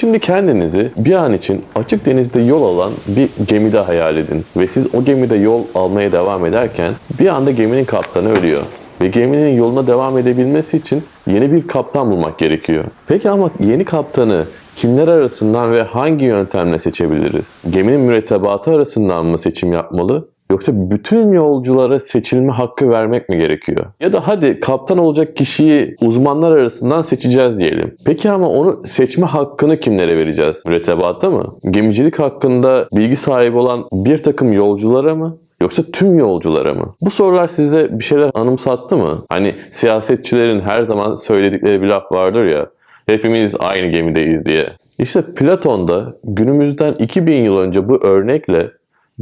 Şimdi kendinizi bir an için açık denizde yol alan bir gemide hayal edin. Ve siz o gemide yol almaya devam ederken bir anda geminin kaptanı ölüyor. Ve geminin yoluna devam edebilmesi için yeni bir kaptan bulmak gerekiyor. Peki ama yeni kaptanı kimler arasından ve hangi yöntemle seçebiliriz? Geminin mürettebatı arasından mı seçim yapmalı? Yoksa bütün yolculara seçilme hakkı vermek mi gerekiyor? Ya da hadi kaptan olacak kişiyi uzmanlar arasından seçeceğiz diyelim. Peki ama onu seçme hakkını kimlere vereceğiz? Mürettebatta mı? Gemicilik hakkında bilgi sahibi olan bir takım yolculara mı? Yoksa tüm yolculara mı? Bu sorular size bir şeyler anımsattı mı? Hani siyasetçilerin her zaman söyledikleri bir laf vardır ya. Hepimiz aynı gemideyiz diye. İşte Platon da günümüzden 2000 yıl önce bu örnekle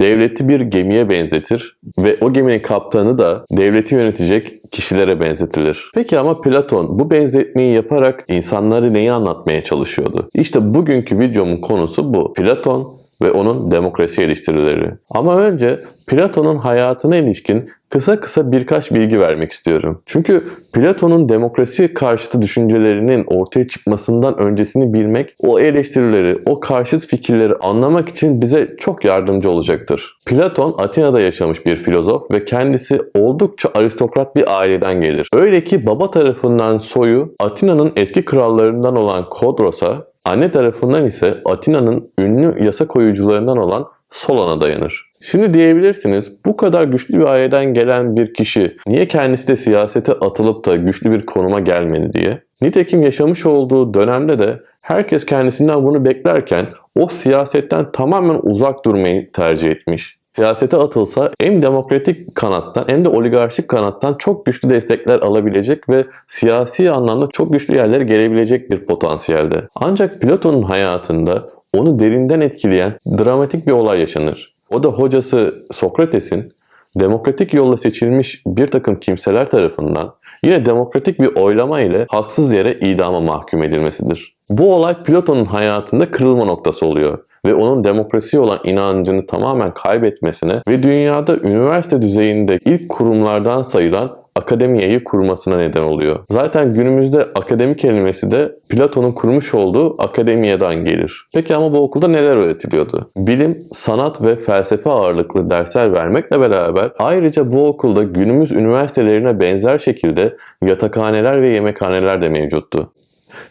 devleti bir gemiye benzetir ve o geminin kaptanı da devleti yönetecek kişilere benzetilir. Peki ama Platon bu benzetmeyi yaparak insanları neyi anlatmaya çalışıyordu? İşte bugünkü videomun konusu bu. Platon ve onun demokrasi eleştirileri. Ama önce Platon'un hayatına ilişkin kısa kısa birkaç bilgi vermek istiyorum. Çünkü Platon'un demokrasi karşıtı düşüncelerinin ortaya çıkmasından öncesini bilmek, o eleştirileri, o karşıt fikirleri anlamak için bize çok yardımcı olacaktır. Platon Atina'da yaşamış bir filozof ve kendisi oldukça aristokrat bir aileden gelir. Öyle ki baba tarafından soyu Atina'nın eski krallarından olan Kodros'a, Anne tarafından ise Atina'nın ünlü yasa koyucularından olan Solon'a dayanır. Şimdi diyebilirsiniz bu kadar güçlü bir aileden gelen bir kişi niye kendisi de siyasete atılıp da güçlü bir konuma gelmedi diye. Nitekim yaşamış olduğu dönemde de herkes kendisinden bunu beklerken o siyasetten tamamen uzak durmayı tercih etmiş siyasete atılsa hem demokratik kanattan hem de oligarşik kanattan çok güçlü destekler alabilecek ve siyasi anlamda çok güçlü yerlere gelebilecek bir potansiyelde. Ancak Platon'un hayatında onu derinden etkileyen dramatik bir olay yaşanır. O da hocası Sokrates'in demokratik yolla seçilmiş bir takım kimseler tarafından yine demokratik bir oylama ile haksız yere idama mahkum edilmesidir. Bu olay Platon'un hayatında kırılma noktası oluyor ve onun demokrasiye olan inancını tamamen kaybetmesine ve dünyada üniversite düzeyinde ilk kurumlardan sayılan akademiyeyi kurmasına neden oluyor. Zaten günümüzde akademi kelimesi de Platon'un kurmuş olduğu akademiyeden gelir. Peki ama bu okulda neler öğretiliyordu? Bilim, sanat ve felsefe ağırlıklı dersler vermekle beraber ayrıca bu okulda günümüz üniversitelerine benzer şekilde yatakhaneler ve yemekhaneler de mevcuttu.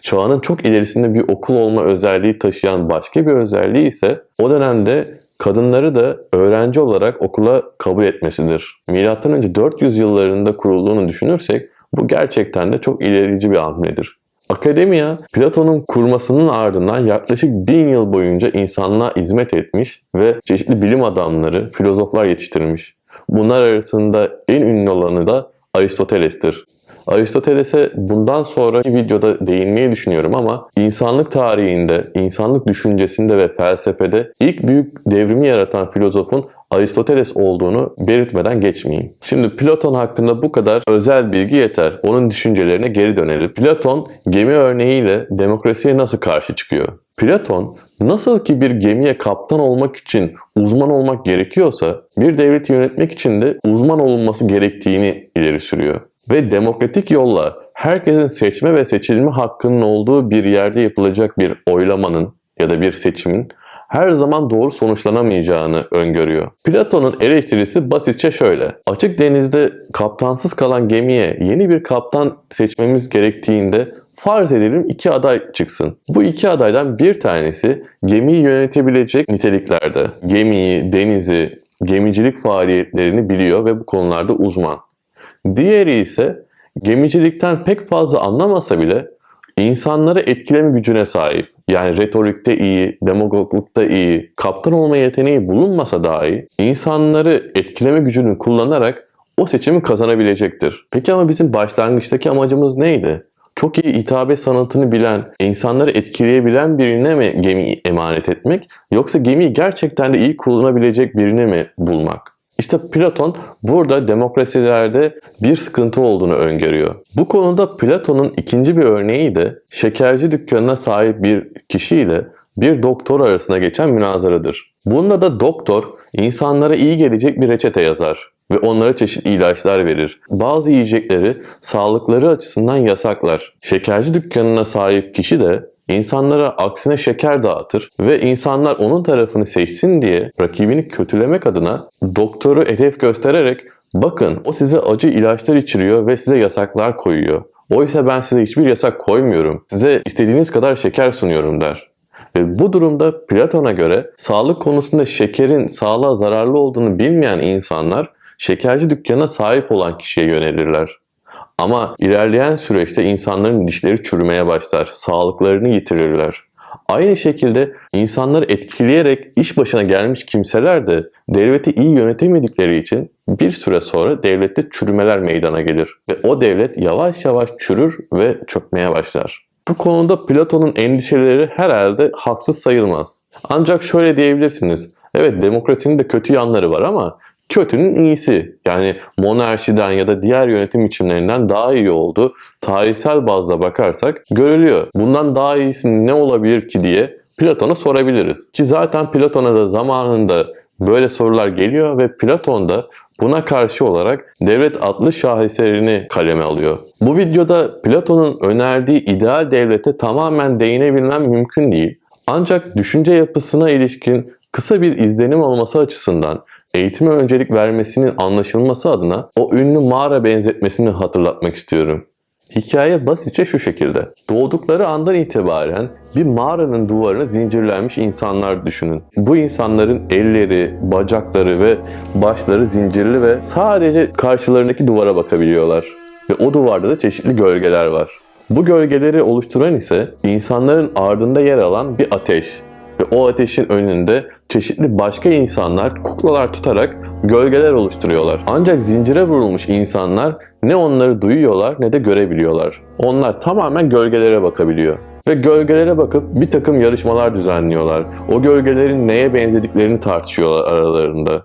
Çağının çok ilerisinde bir okul olma özelliği taşıyan başka bir özelliği ise o dönemde kadınları da öğrenci olarak okula kabul etmesidir. Milattan önce 400 yıllarında kurulduğunu düşünürsek bu gerçekten de çok ilerici bir hamledir. Akademiya, Platon'un kurmasının ardından yaklaşık bin yıl boyunca insanlığa hizmet etmiş ve çeşitli bilim adamları, filozoflar yetiştirmiş. Bunlar arasında en ünlü olanı da Aristoteles'tir. Aristoteles'e bundan sonraki videoda değinmeyi düşünüyorum ama insanlık tarihinde, insanlık düşüncesinde ve felsefede ilk büyük devrimi yaratan filozofun Aristoteles olduğunu belirtmeden geçmeyeyim. Şimdi Platon hakkında bu kadar özel bilgi yeter. Onun düşüncelerine geri dönelim. Platon gemi örneğiyle demokrasiye nasıl karşı çıkıyor? Platon nasıl ki bir gemiye kaptan olmak için uzman olmak gerekiyorsa bir devleti yönetmek için de uzman olunması gerektiğini ileri sürüyor ve demokratik yolla herkesin seçme ve seçilme hakkının olduğu bir yerde yapılacak bir oylamanın ya da bir seçimin her zaman doğru sonuçlanamayacağını öngörüyor. Platon'un eleştirisi basitçe şöyle. Açık denizde kaptansız kalan gemiye yeni bir kaptan seçmemiz gerektiğinde farz edelim iki aday çıksın. Bu iki adaydan bir tanesi gemiyi yönetebilecek niteliklerde. Gemiyi, denizi, gemicilik faaliyetlerini biliyor ve bu konularda uzman. Diğeri ise gemicilikten pek fazla anlamasa bile insanları etkileme gücüne sahip. Yani retorikte iyi, demagoglukta iyi, kaptan olma yeteneği bulunmasa dahi insanları etkileme gücünü kullanarak o seçimi kazanabilecektir. Peki ama bizim başlangıçtaki amacımız neydi? Çok iyi hitabet sanatını bilen, insanları etkileyebilen birine mi gemiyi emanet etmek yoksa gemiyi gerçekten de iyi kullanabilecek birine mi bulmak? İşte Platon burada demokrasilerde bir sıkıntı olduğunu öngörüyor. Bu konuda Platon'un ikinci bir örneği de şekerci dükkanına sahip bir kişiyle bir doktor arasında geçen münazaradır. Bunda da doktor insanlara iyi gelecek bir reçete yazar ve onlara çeşitli ilaçlar verir. Bazı yiyecekleri sağlıkları açısından yasaklar. Şekerci dükkanına sahip kişi de insanlara aksine şeker dağıtır ve insanlar onun tarafını seçsin diye rakibini kötülemek adına doktoru hedef göstererek bakın o size acı ilaçlar içiriyor ve size yasaklar koyuyor. Oysa ben size hiçbir yasak koymuyorum. Size istediğiniz kadar şeker sunuyorum der. Ve bu durumda Platon'a göre sağlık konusunda şekerin sağlığa zararlı olduğunu bilmeyen insanlar şekerci dükkanına sahip olan kişiye yönelirler. Ama ilerleyen süreçte insanların dişleri çürümeye başlar, sağlıklarını yitirirler. Aynı şekilde insanları etkileyerek iş başına gelmiş kimseler de devleti iyi yönetemedikleri için bir süre sonra devlette çürümeler meydana gelir. Ve o devlet yavaş yavaş çürür ve çökmeye başlar. Bu konuda Platon'un endişeleri herhalde haksız sayılmaz. Ancak şöyle diyebilirsiniz. Evet demokrasinin de kötü yanları var ama kötünün iyisi. Yani monarşiden ya da diğer yönetim biçimlerinden daha iyi olduğu tarihsel bazda bakarsak görülüyor. Bundan daha iyisi ne olabilir ki diye Platon'a sorabiliriz. Ki zaten Platon'a da zamanında böyle sorular geliyor ve Platon da buna karşı olarak Devlet adlı şaheserini kaleme alıyor. Bu videoda Platon'un önerdiği ideal devlete tamamen değinebilmem mümkün değil. Ancak düşünce yapısına ilişkin kısa bir izlenim olması açısından eğitime öncelik vermesinin anlaşılması adına o ünlü mağara benzetmesini hatırlatmak istiyorum. Hikaye basitçe şu şekilde. Doğdukları andan itibaren bir mağaranın duvarına zincirlenmiş insanlar düşünün. Bu insanların elleri, bacakları ve başları zincirli ve sadece karşılarındaki duvara bakabiliyorlar. Ve o duvarda da çeşitli gölgeler var. Bu gölgeleri oluşturan ise insanların ardında yer alan bir ateş ve o ateşin önünde çeşitli başka insanlar kuklalar tutarak gölgeler oluşturuyorlar. Ancak zincire vurulmuş insanlar ne onları duyuyorlar ne de görebiliyorlar. Onlar tamamen gölgelere bakabiliyor. Ve gölgelere bakıp bir takım yarışmalar düzenliyorlar. O gölgelerin neye benzediklerini tartışıyorlar aralarında.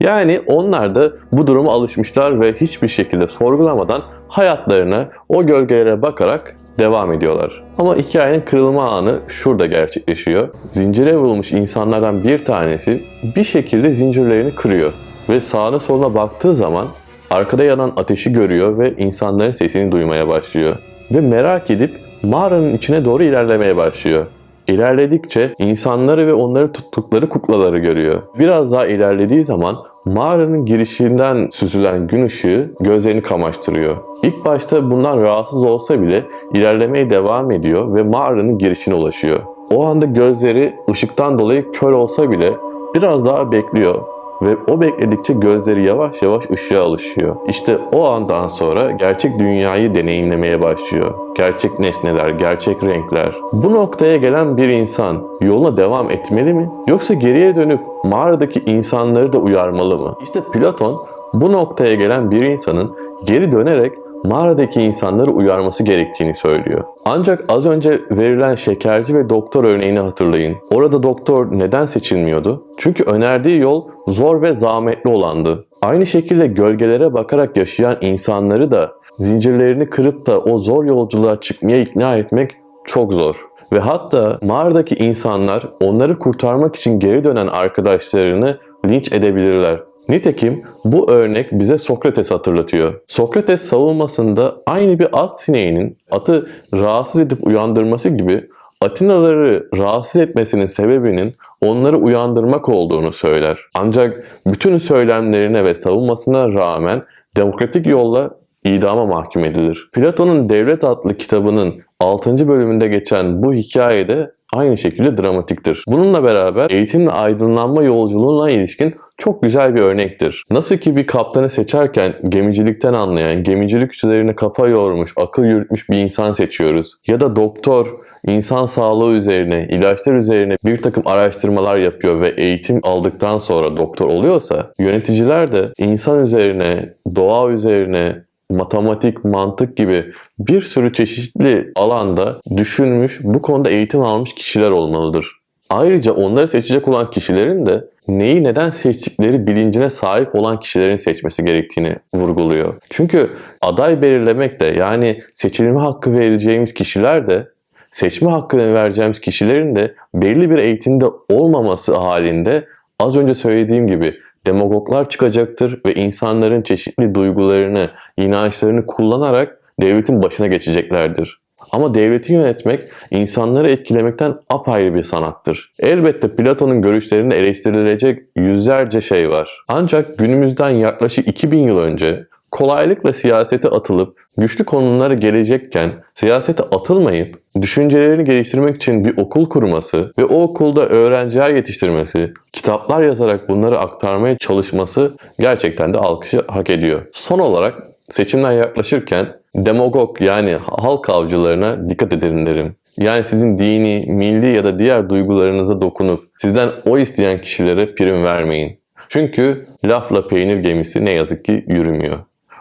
Yani onlar da bu duruma alışmışlar ve hiçbir şekilde sorgulamadan hayatlarına o gölgelere bakarak devam ediyorlar. Ama hikayenin kırılma anı şurada gerçekleşiyor. Zincire vurulmuş insanlardan bir tanesi bir şekilde zincirlerini kırıyor ve sağına soluna baktığı zaman arkada yanan ateşi görüyor ve insanların sesini duymaya başlıyor. Ve merak edip mağaranın içine doğru ilerlemeye başlıyor. İlerledikçe insanları ve onları tuttukları kuklaları görüyor. Biraz daha ilerlediği zaman mağaranın girişinden süzülen gün ışığı gözlerini kamaştırıyor. İlk başta bundan rahatsız olsa bile ilerlemeye devam ediyor ve mağaranın girişine ulaşıyor. O anda gözleri ışıktan dolayı kör olsa bile biraz daha bekliyor ve o bekledikçe gözleri yavaş yavaş ışığa alışıyor. İşte o andan sonra gerçek dünyayı deneyimlemeye başlıyor. Gerçek nesneler, gerçek renkler. Bu noktaya gelen bir insan yoluna devam etmeli mi? Yoksa geriye dönüp mağaradaki insanları da uyarmalı mı? İşte Platon bu noktaya gelen bir insanın geri dönerek mağaradaki insanları uyarması gerektiğini söylüyor. Ancak az önce verilen şekerci ve doktor örneğini hatırlayın. Orada doktor neden seçilmiyordu? Çünkü önerdiği yol zor ve zahmetli olandı. Aynı şekilde gölgelere bakarak yaşayan insanları da zincirlerini kırıp da o zor yolculuğa çıkmaya ikna etmek çok zor. Ve hatta mağaradaki insanlar onları kurtarmak için geri dönen arkadaşlarını linç edebilirler. Nitekim bu örnek bize Sokrates hatırlatıyor. Sokrates savunmasında aynı bir at sineğinin atı rahatsız edip uyandırması gibi Atinaları rahatsız etmesinin sebebinin onları uyandırmak olduğunu söyler. Ancak bütün söylemlerine ve savunmasına rağmen demokratik yolla idama mahkum edilir. Platon'un Devlet adlı kitabının 6. bölümünde geçen bu hikayede aynı şekilde dramatiktir. Bununla beraber eğitimle aydınlanma yolculuğuna ilişkin çok güzel bir örnektir. Nasıl ki bir kaptanı seçerken gemicilikten anlayan, gemicilik üzerine kafa yormuş, akıl yürütmüş bir insan seçiyoruz. Ya da doktor insan sağlığı üzerine, ilaçlar üzerine bir takım araştırmalar yapıyor ve eğitim aldıktan sonra doktor oluyorsa, yöneticiler de insan üzerine, doğa üzerine, matematik, mantık gibi bir sürü çeşitli alanda düşünmüş, bu konuda eğitim almış kişiler olmalıdır. Ayrıca onları seçecek olan kişilerin de neyi neden seçtikleri bilincine sahip olan kişilerin seçmesi gerektiğini vurguluyor. Çünkü aday belirlemek de yani seçilme hakkı verileceğimiz kişiler de seçme hakkını vereceğimiz kişilerin de belli bir eğitimde olmaması halinde az önce söylediğim gibi demagoglar çıkacaktır ve insanların çeşitli duygularını, inançlarını kullanarak devletin başına geçeceklerdir. Ama devleti yönetmek insanları etkilemekten apayrı bir sanattır. Elbette Platon'un görüşlerinde eleştirilecek yüzlerce şey var. Ancak günümüzden yaklaşık 2000 yıl önce kolaylıkla siyasete atılıp güçlü konumlara gelecekken siyasete atılmayıp düşüncelerini geliştirmek için bir okul kurması ve o okulda öğrenciler yetiştirmesi, kitaplar yazarak bunları aktarmaya çalışması gerçekten de alkışı hak ediyor. Son olarak seçimler yaklaşırken demagog yani halk avcılarına dikkat edelim derim. Yani sizin dini, milli ya da diğer duygularınıza dokunup sizden o isteyen kişilere prim vermeyin. Çünkü lafla peynir gemisi ne yazık ki yürümüyor.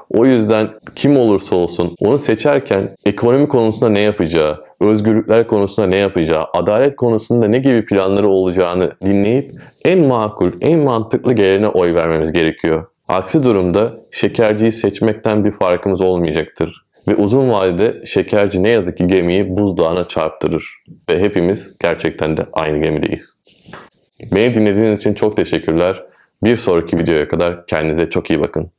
O yüzden kim olursa olsun onu seçerken ekonomi konusunda ne yapacağı, özgürlükler konusunda ne yapacağı, adalet konusunda ne gibi planları olacağını dinleyip en makul, en mantıklı gelene oy vermemiz gerekiyor. Aksi durumda şekerciyi seçmekten bir farkımız olmayacaktır. Ve uzun vadede şekerci ne yazık ki gemiyi buzdağına çarptırır. Ve hepimiz gerçekten de aynı gemideyiz. Beni dinlediğiniz için çok teşekkürler. Bir sonraki videoya kadar kendinize çok iyi bakın.